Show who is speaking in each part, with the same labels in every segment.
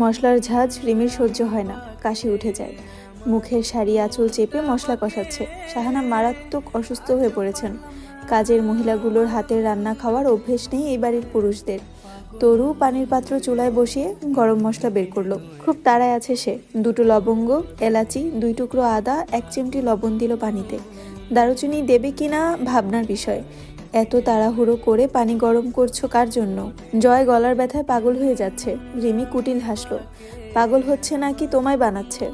Speaker 1: মশলার ঝাঁজ রিমির সহ্য হয় না, কাশি উঠে যায়। মুখের শাড়ি আঁচল চেপে মশলা কষাচ্ছে। শাহানা মারাত্মক অসুস্থ হয়ে পড়েছেন। কাজের মহিলাগুলোর হাতের রান্না খাওয়ার অভ্যেস নেই এই বাড়ির পুরুষদের। তরু পানির পাত্র চুলায় বসিয়ে গরম মশলা বের করল। খুব তাড়ায় আছে সে। দুটো লবঙ্গ, এলাচি, দুই টুকরো আদা, এক চিমটি লবণ দিল পানিতে। দারুচিনি দেবে কিনা ভাবনার বিষয়। এত তাড়াহুড়ো করে পানি গরম করছ কার জন্য? জয় গলার ব্যথায় পাগল হয়ে যাচ্ছে। রিমি কুটিল হাসলো। পাগল হচ্ছে নাকি তোমায় বানাচ্ছে?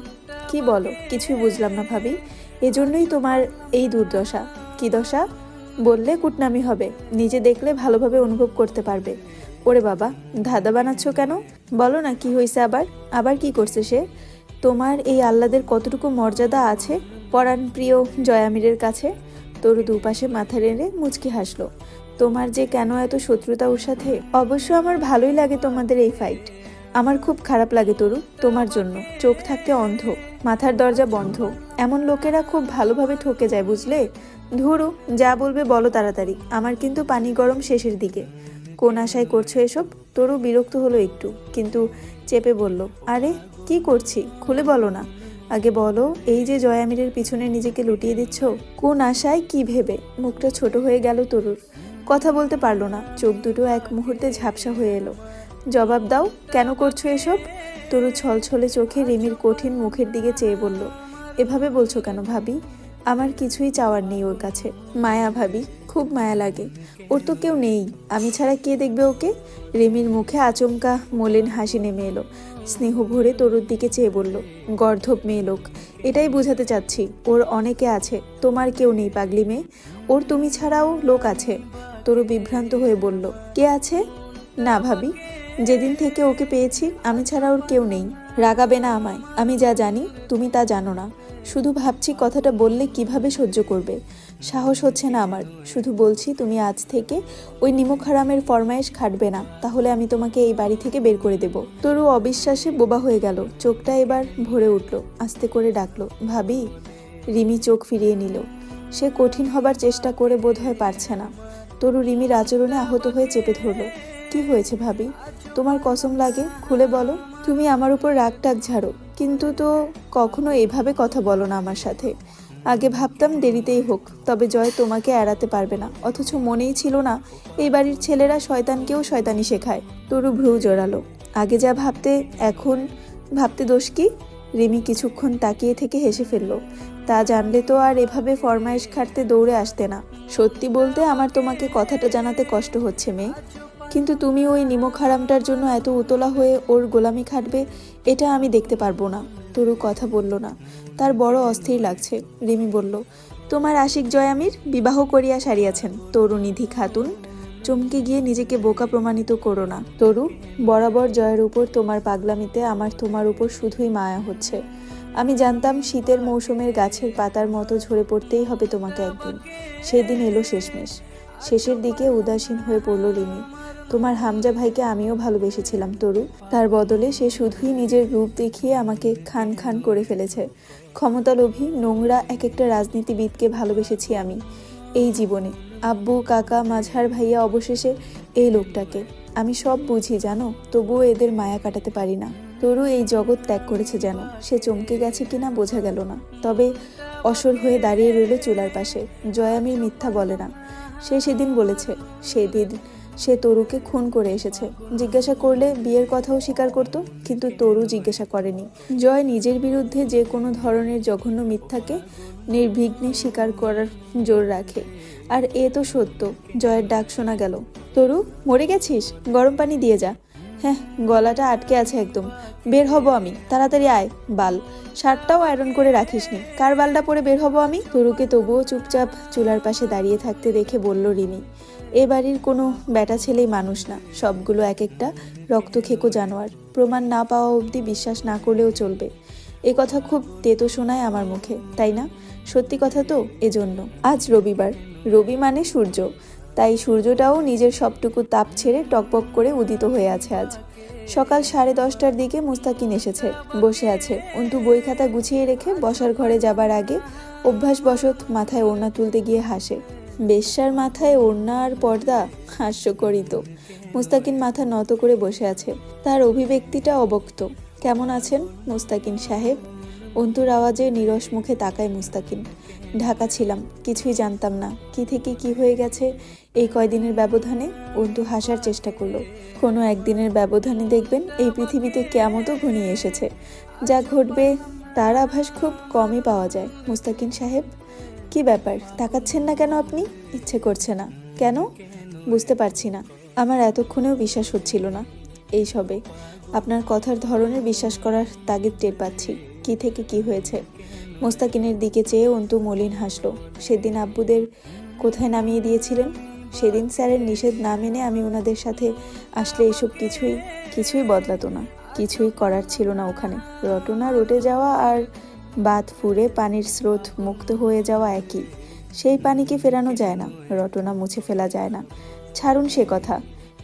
Speaker 1: কি বলো? কিছুই বুঝলাম না ভাবি। এজন্যই তোমার এই দুর্দশা। কি দশা? বললে কুটনামি হবে। নিজে দেখলে ভালোভাবে অনুভব করতে পারবে। ওরে বাবা, ধাঁধা বানাচ্ছ কেন? বলো না কি হয়েছে আবার। আবার কি করছে সে? তোমার এই আহ্লাদের কতটুকু মর্যাদা আছে, পরাণ প্রিয় জয়ামিরের কাছে? তরু দুপাশে মাথা রেড়ে মুচকি হাসলো। তোমার যে কেন এত শত্রুতা ওর সাথে? অবশ্য আমার ভালোই লাগে তোমাদের এই ফাইট আমার খুব খারাপ লাগে তরু, তোমার জন্য। চোখ থাকতে অন্ধ, মাথার দরজা বন্ধ। এমন লোকেরা খুব ভালোভাবে ঠকে যায়, বুঝলে? ধরু, যা বলবে বলো তাড়াতাড়ি। আমার কিন্তু পানি গরম শেষের দিকে। কোন আশায় করছ এসব? তরু বিরক্ত হলো একটু, কিন্তু চেপে বলল, আরে, কি করছি? খুলে বলো না। আগে বলো, এই যে জয়ামিরের পিছনে নিজেকে লুটিয়ে দিচ্ছ, কোন আশায় কি ভেবে? মুখটা ছোট হয়ে গেল তরুর। কথা বলতে পারল না, চোখ দুটো এক মুহূর্তে ঝাপসা হয়ে এলো। জবাব দাও, কেন করছ এসব? তরু ছলছলে চোখে রিমির কঠিন মুখের দিকে চেয়ে বলল, এভাবে বলছো কেন ভাবি? আমার কিছুই চাওয়ার নেই ওর কাছে। মায়া ভাবি খুব মায়া লাগে। ওর তো কেউ নেই। আমি ছাড়া কে দেখবে ওকে? রিমির মুখে আচমকা মলিন হাসি নেমে এলো। স্নেহ ভরে তরুর দিকে চেয়ে বলল, গর্ধব মেয়ে লোক, এটাই বোঝাতে চাচ্ছি। ওর অনেকে আছে। তোমার কেউ নেই, পাগলি মেয়ে। ওর তুমি ছাড়াও লোক আছে। তরু বিভ্রান্ত হয়ে বলল, কে আছে? না ভাবি। যেদিন থেকে ওকে পেয়েছি, আমি ছাড়া ওর কেউ নেই। রাগাবে না আমায়। আমি যা জানি, তুমি তা জানো না। শুধু ভাবছি কথাটা বললে কীভাবে সহ্য করবে। সাহস হচ্ছে না আমার। শুধু বলছি, তুমি আজ থেকে ওই নিমক হারামের ফরমায়েশ খাটবে না। তাহলে আমি তোমাকে এই বাড়ি থেকে বের করে দেব। তরু অবিশ্বাসে বোবা হয়ে গেল। চোখটা এবার ভরে উঠল, আস্তে করে ডাকলো, ভাবি? রিমি চোখ ফিরিয়ে নিল। সে কঠিন হবার চেষ্টা করে বোধহয় পারছে না। তরু রিমির আচরণে আহত হয়ে চেপে ধরল, কি হয়েছে ভাবি? তোমার কসম লাগে? খুলে বলো। তুমি আমার উপর রাগ টাগ ঝাড়ো। কিন্তু তো কখনো এভাবে কথা বলো না আমার সাথে। আগে ভাবতাম দেরিতেই হোক, তবে জয় তোমাকে এড়াতে পারবে না। অথচ মনেই ছিল না, এই বাড়ির ছেলেরা শয়তানকেও শয়তানি শেখায়। তরু ভ্রু জোরালো আগে যা ভাবতে, এখন ভাবতে দোষ কি? রিমি কিছুক্ষণ তাকিয়ে থেকে হেসে ফেলল। তা জানলে তো আর এভাবে ফরমাইশ খাটতে দৌড়ে আসতে না। সত্যি বলতে আমার তোমাকে কথাটা জানাতে কষ্ট হচ্ছে মেয়ে। কিন্তু তুমি ওই নিমক হারামটার জন্য এত উতলা হয়ে ওর গোলামি খাটবে, এটা আমি দেখতে পারব না। তরু কথা বলল না। তার বড় অস্থির লাগছে। রিমি বলল, তোমার আশিক জয়ামির বিবাহ করিয়া সারিয়াছেন তরুনিধি খাতুন। চমকে গিয়ে নিজেকে বোকা প্রমাণিত করো না। তরু, বরাবর জয়ের উপর তোমার পাগলামিতে আমার তোমার উপর শুধুই মায়া হচ্ছে। আমি জানতাম শীতের মৌসুমের গাছের পাতার মতো ঝরে পড়তেই হবে তোমাকে একদিন। সেদিন এলো শেষমেশ। শেষের দিকে উদাসীন হয়ে পড়ল রিমি। তোমার হামজা ভাইকে আমিও ভালোবেসেছিলাম, তরু। তার বদলে সে শুধুই নিজের রূপ দেখিয়ে আমাকে খান খান করে ফেলেছে। ক্ষমতালোভী, নোংরা এক একটা রাজনীতিবিদকে ভালোবেসেছি আমি। এই জীবনে আব্বু, কাকা মাঝার ভাইয়া অবশেষে এই লোকটাকে। আমি সব বুঝি, জানো? তবুও এদের মায়া কাটাতে পারি না। তরু এই জগৎ ত্যাগ করেছে যেন। সে চমকে গেছে কিনা বোঝা গেল না। তবে অসর হয়ে দাঁড়িয়ে রইল চুলার পাশে। জয়ামির মিথ্যা বলে না। সে সেদিন বলেছে, সেদিন সে তরুকে খুন করে এসেছে। জিজ্ঞাসা করলে বিয়ের কথাও স্বীকার করত, কিন্তু তরু জিজ্ঞাসা করেনি। জয় নিজের বিরুদ্ধে যে কোনো ধরনের জঘন্য মিথ্যাকে নির্বিঘ্নে স্বীকার করার জোর রাখে। আর এ তো সত্য, জয়ের ডাক শোনা গেল। তরু, মরে গেছিস? গরম পানি দিয়ে যা। হ্যাঁ গলাটা আটকে আছে একদম। বের হব আমি। তাড়াতাড়ি আয়, বাল। শার্টটাও আয়রন করে রাখিসনি। কার বালটা পরে বের হব আমি? তরুকে তবুও চুপচাপ চুলার পাশে দাঁড়িয়ে থাকতে দেখে বলল রিমি, এ বাড়ির কোনো বেটা ছেলেই মানুষ না। সবগুলো এক একটা রক্ত রক্তখেকো জানোয়ার। প্রমাণ না পাওয়া অবধি বিশ্বাস না করলেও চলবে। এ কথা খুব তেতো শোনায় আমার মুখে, তাই না? সত্যি কথা তো এজন্য। আজ রবিবার। রবি মানে সূর্য। তাই সূর্যটাও নিজের সবটুকু তাপ ছেড়ে টকবক করে উদিত হয়ে আছে আজ। সকাল সাড়ে দশটার দিকে মুস্তাকিন এসেছে, বসে আছে। অন্তু বই খাতা গুছিয়ে রেখে বসার ঘরে যাবার আগে অভ্যাস অভ্যাসবশত মাথায় ওড়না তুলতে গিয়ে হাসে। বেশ্যার মাথায় ওড়না আর পর্দা হাস্যকরই তো মুস্তাকিন মাথা নত করে বসে আছে। তার অভিব্যক্তিটা অবক্ত। কেমন আছেন মুস্তাকিন সাহেব? অন্তুর আওয়াজে নিরস মুখে তাকায় মুস্তাকিন। ঢাকা ছিলাম, কিছুই জানতাম না। কি থেকে কি হয়ে গেছে এই কয়দিনের ব্যবধানে? অন্তু হাসার চেষ্টা করল। কোনো একদিনের ব্যবধানে দেখবেন এই পৃথিবীতে কেমতো ঘনিয়ে এসেছে। যা ঘটবে তার আভাস খুব কমই পাওয়া যায়। মুস্তাকিন সাহেব, কি ব্যাপার? তাকাচ্ছেন না কেন আপনি? ইচ্ছে করছে না। কেন? বুঝতে পারছি না। আমার এতক্ষণেও বিশ্বাস হচ্ছিল না। এই সবে। আপনার কথার ধরনের বিশ্বাস করার তাগিদ টের পাচ্ছি। কি থেকে কি হয়েছে? মোস্তাকিনের দিকে চেয়ে অন্তু মলিন হাসলো। সেদিন আব্বুদের কোথায় নামিয়ে দিয়েছিলেন? সেদিন স্যারের নিষেধ না মেনে আমি ওনাদের সাথে আসলে এসব কিছুই কিছুই বদলাতো না। কিছুই করার ছিল না ওখানে। রটনা রটে যাওয়া আর বাদ ফুরে পানির স্রোত মুক্ত হয়ে যাওয়া একই। সেই পানিকে ফেরানো যায় না, রটনা মুছে ফেলা যায় না। ছাড়ুন সে কথা।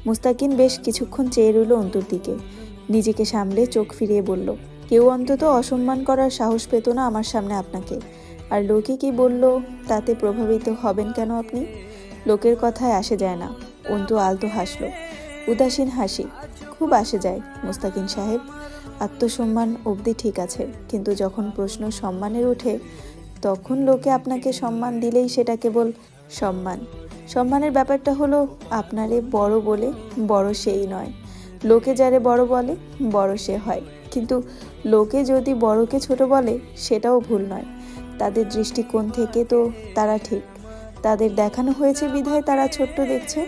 Speaker 1: মুস্তাকিন বেশ কিছুক্ষণ চেয়ে রইল অন্তুর দিকে। নিজেকে সামলে চোখ ফিরিয়ে বলল কেউ অন্তত অসম্মান করার সাহস পেত না আমার সামনে আপনাকে। আর লোকে কি বলল, তাতে প্রভাবিত হবেন কেন আপনি? লোকের কথায় আসে যায় না, অন্তু আলতো হাসলো। উদাসীন হাসি, খুব আসে যায়, মুস্তাকিন সাহেব। আত্মসম্মান অবধি ঠিক আছে, কিন্তু যখন প্রশ্ন সম্মানের ওঠে, তখন লোকে আপনাকে সম্মান দিলেই সেটা কেবল সম্মান। সম্মানের ব্যাপারটা হলো, আপনারে বড় বলে বড় সেই নয়। লোকে যারে বড় বলে, বড় সে হয়। কিন্তু লোকে যদি বড়কে ছোট বলে, সেটাও ভুল নয়। তাদের দৃষ্টিকোণ থেকে তো তারা ঠিক। তাদের দেখানো হয়েছে বিধায় তারা ছোট্ট দেখছে।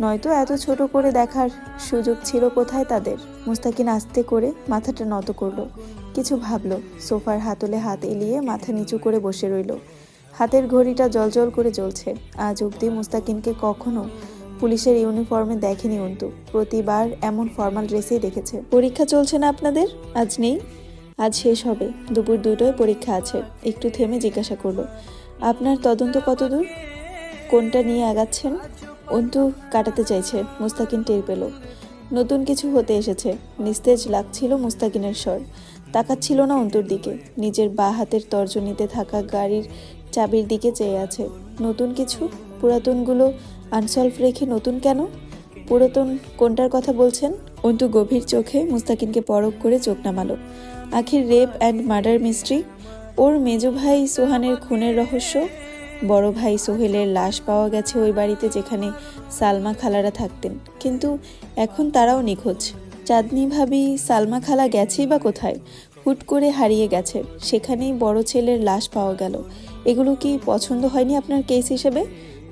Speaker 1: নয়তো এত ছোট করে দেখার সুযোগ ছিল কোথায় তাদের? মুস্তাকিন আস্তে করে মাথাটা নত করল। কিছু ভাবলো, সোফার হাতলে হাত এলিয়ে মাথা নিচু করে বসে রইল। হাতের ঘড়িটা জলজল করে জ্বলছে। আজ অবধি মুস্তাকিনকে কখনো পুলিশের ইউনিফর্মে দেখেনি অন্তু। প্রতিবার এমন ফর্মাল ড্রেসেই দেখেছে। পরীক্ষা চলছে না আপনাদের? আজ নেই? আজ শেষ হবে। দুপুর দুটোয় পরীক্ষা আছে। একটু থেমে জিজ্ঞাসা করল, আপনার তদন্ত কত দূর কোনটা নিয়ে আগাচ্ছেন? অন্তু কাটাতে চাইছে, মুস্তাকিন টের পেল। নতুন কিছু হতে এসেছে। নিস্তেজ লাগছিল মুস্তাকিনের স্বর। তাকাচ্ছিল না অন্তুর দিকে। নিজের বা হাতের তর্জনীতে থাকা গাড়ির চাবির দিকে চেয়ে আছে। নতুন কিছু? পুরাতনগুলো আনসলভ রেখে নতুন কেন? পুরাতন কোনটার কথা বলছেন? অন্তু গভীর চোখে মুস্তাকিনকে পরখ করে চোখ নামালো। Akhir rape and murder mystery ওর মেজো ভাই সোহানের খুনের রহস্য, বড় ভাই সোহেলের লাশ পাওয়া গেছে ওই বাড়িতে যেখানে সালমা খালারা থাকতেন। কিন্তু এখন তারাও নিখোঁজ। চাঁদনি ভাবি, সালমা খালা গেছেই বা কোথায়? হুট করে হারিয়ে গেছে। সেখানেই বড় ছেলের লাশ পাওয়া গেল। এগুলো কি পছন্দ হয়নি আপনার কেস হিসেবে?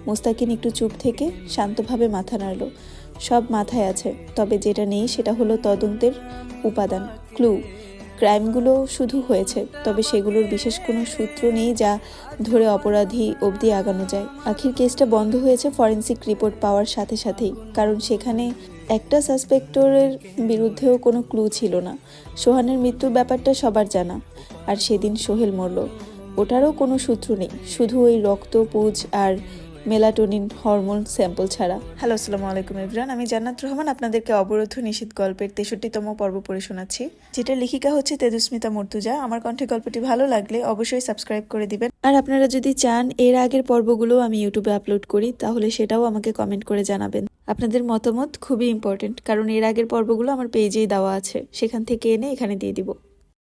Speaker 1: মোস্তাকিন একটু চুপ থেকে শান্তভাবে মাথা নাড়ল। সব মাথায় আছে, তবে যেটা নেই সেটা হলো তদন্তের উপাদান, ক্লু। ক্রাইমগুলো শুধু হয়েছে, তবে সেগুলোর বিশেষ কোনো সূত্র নেই যা ধরে অপরাধী অবধি আগানো যায়। আখির কেসটা বন্ধ হয়েছে ফরেন্সিক রিপোর্ট পাওয়ার সাথে সাথেই, কারণ সেখানে একটা সাসপেক্টরের বিরুদ্ধেও কোনো ক্লু ছিল না। সোহানের মৃত্যুর ব্যাপারটা সবার জানা, আর সেদিন সোহেল মরল। ওটারও কোনো সূত্র নেই, শুধু ওই রক্ত, পুজ আর মেলাটোনিন হরমোন স্যাম্পল ছাড়া। হ্যালো আসসালামু আলাইকুম ইবরান আমি জান্নাত রহমান আপনাদেরকে অবরোধ নিষিদ্ধ গল্পের তেষট্টিতম পর্ব পড়ে শোনাচ্ছি। যেটা লেখিকা হচ্ছে তেজস্মিতা মর্তুজা। আমার কণ্ঠে গল্পটি ভালো লাগলে অবশ্যই সাবস্ক্রাইব করে দিবেন। আর আপনারা যদি চান এর আগের পর্বগুলো আমি ইউটিউবে আপলোড করি তাহলে সেটাও আমাকে কমেন্ট করে জানাবেন। আপনাদের মতামত খুবই ইম্পর্টেন্ট কারণ এর আগের পর্বগুলো আমার পেজেই দেওয়া আছে। সেখান থেকে এনে এখানে দিয়ে দিব।